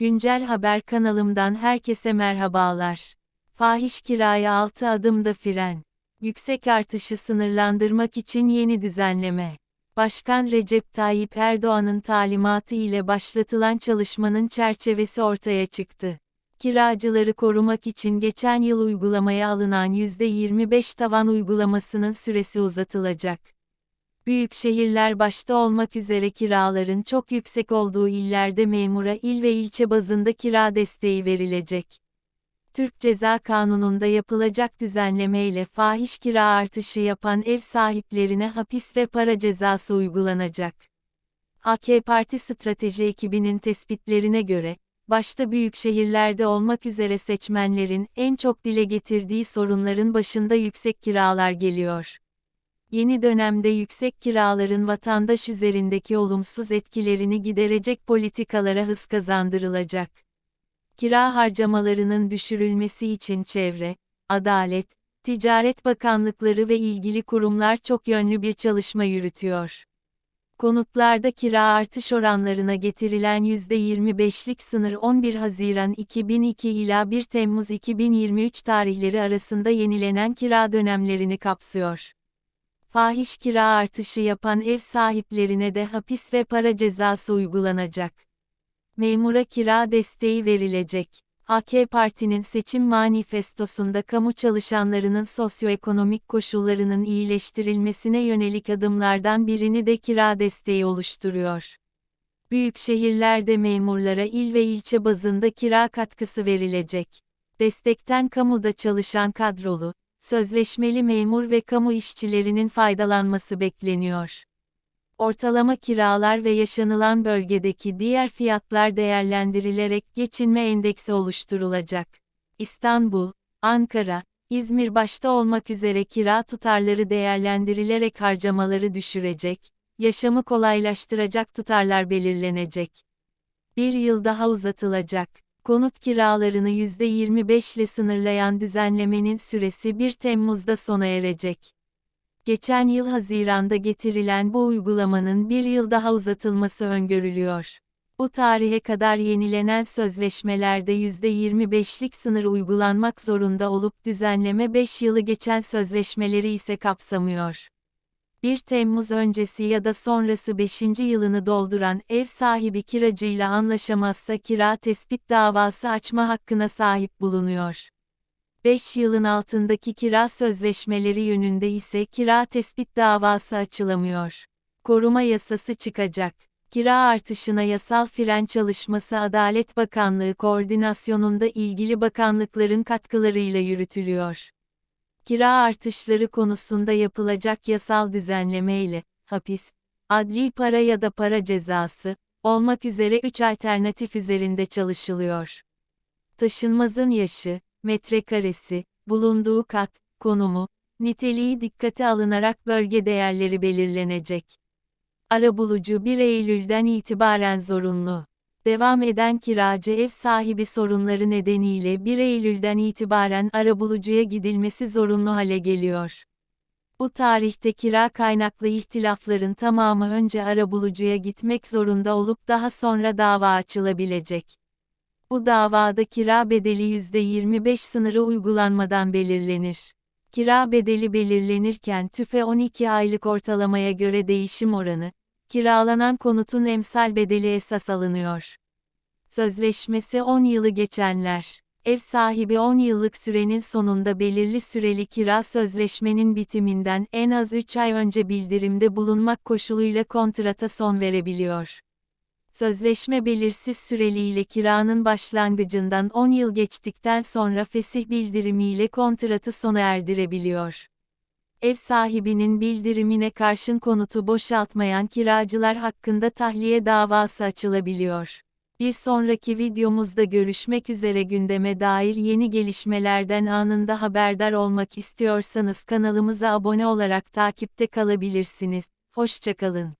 Güncel Haber kanalımdan herkese merhabalar. Fahiş kiraya 6 adımda fren. Yüksek artışı sınırlandırmak için yeni düzenleme. Başkan Recep Tayyip Erdoğan'ın talimatı ile başlatılan çalışmanın çerçevesi ortaya çıktı. Kiracıları korumak için geçen yıl uygulamaya alınan %25 tavan uygulamasının süresi uzatılacak. Büyük şehirler başta olmak üzere kiraların çok yüksek olduğu illerde memura il ve ilçe bazında kira desteği verilecek. Türk Ceza Kanunu'nda yapılacak düzenlemeyle fahiş kira artışı yapan ev sahiplerine hapis ve para cezası uygulanacak. AK Parti strateji ekibinin tespitlerine göre, başta büyük şehirlerde olmak üzere seçmenlerin en çok dile getirdiği sorunların başında yüksek kiralar geliyor. Yeni dönemde yüksek kiraların vatandaş üzerindeki olumsuz etkilerini giderecek politikalara hız kazandırılacak. Kira harcamalarının düşürülmesi için çevre, adalet, Ticaret Bakanlıkları ve ilgili kurumlar çok yönlü bir çalışma yürütüyor. Konutlarda kira artış oranlarına getirilen %25'lik sınır 11 Haziran 2002 ila 1 Temmuz 2023 tarihleri arasında yenilenen kira dönemlerini kapsıyor fahiş kira artışı yapan ev sahiplerine de hapis ve para cezası uygulanacak. Memura kira desteği verilecek. AK Parti'nin seçim manifestosunda kamu çalışanlarının sosyoekonomik koşullarının iyileştirilmesine yönelik adımlardan birini de kira desteği oluşturuyor. Büyük şehirlerde memurlara il ve ilçe bazında kira katkısı verilecek. Destekten kamuda çalışan kadrolu, sözleşmeli memur ve kamu işçilerinin faydalanması bekleniyor. Ortalama kiralar ve yaşanılan bölgedeki diğer fiyatlar değerlendirilerek geçinme endeksi oluşturulacak. İstanbul, Ankara, İzmir başta olmak üzere kira tutarları değerlendirilerek harcamaları düşürecek, yaşamı kolaylaştıracak tutarlar belirlenecek. Bir yıl daha uzatılacak konut kiralarını %25 ile sınırlayan düzenlemenin süresi 1 Temmuz'da sona erecek. Geçen yıl Haziran'da getirilen bu uygulamanın bir yıl daha uzatılması öngörülüyor. Bu tarihe kadar yenilenen sözleşmelerde %25'lik sınır uygulanmak zorunda olup düzenleme 5 yılı geçen sözleşmeleri ise kapsamıyor. 1 Temmuz öncesi ya da sonrası 5. yılını dolduran ev sahibi kiracıyla anlaşamazsa kira tespit davası açma hakkına sahip bulunuyor. 5 yılın altındaki kira sözleşmeleri yönünde ise kira tespit davası açılamıyor. Koruma yasası çıkacak. Kira artışına yasal fren çalışması Adalet Bakanlığı koordinasyonunda ilgili bakanlıkların katkılarıyla yürütülüyor kira artışları konusunda yapılacak yasal düzenleme ile, hapis, adli para ya da para cezası, olmak üzere 3 alternatif üzerinde çalışılıyor. Taşınmazın yaşı, metrekaresi, bulunduğu kat, konumu, niteliği dikkate alınarak bölge değerleri belirlenecek. Arabulucu 1 Eylül'den itibaren zorunlu. Devam eden kiracı ev sahibi sorunları nedeniyle 1 Eylül'den itibaren arabulucuya gidilmesi zorunlu hale geliyor. Bu tarihte kira kaynaklı ihtilafların tamamı önce arabulucuya gitmek zorunda olup daha sonra dava açılabilecek. Bu davada kira bedeli %25 sınırı uygulanmadan belirlenir. Kira bedeli belirlenirken tüfe 12 aylık ortalamaya göre değişim oranı, kiralanan konutun emsal bedeli esas alınıyor. Sözleşmesi 10 yılı geçenler. Ev sahibi 10 yıllık sürenin sonunda belirli süreli kira sözleşmenin bitiminden en az 3 ay önce bildirimde bulunmak koşuluyla kontrata son verebiliyor. Sözleşme belirsiz süreliyle kiranın başlangıcından 10 yıl geçtikten sonra fesih bildirimiyle kontratı sona erdirebiliyor. Ev sahibinin bildirimine karşın konutu boşaltmayan kiracılar hakkında tahliye davası açılabiliyor. Bir sonraki videomuzda görüşmek üzere gündeme dair yeni gelişmelerden anında haberdar olmak istiyorsanız kanalımıza abone olarak takipte kalabilirsiniz. Hoşçakalın.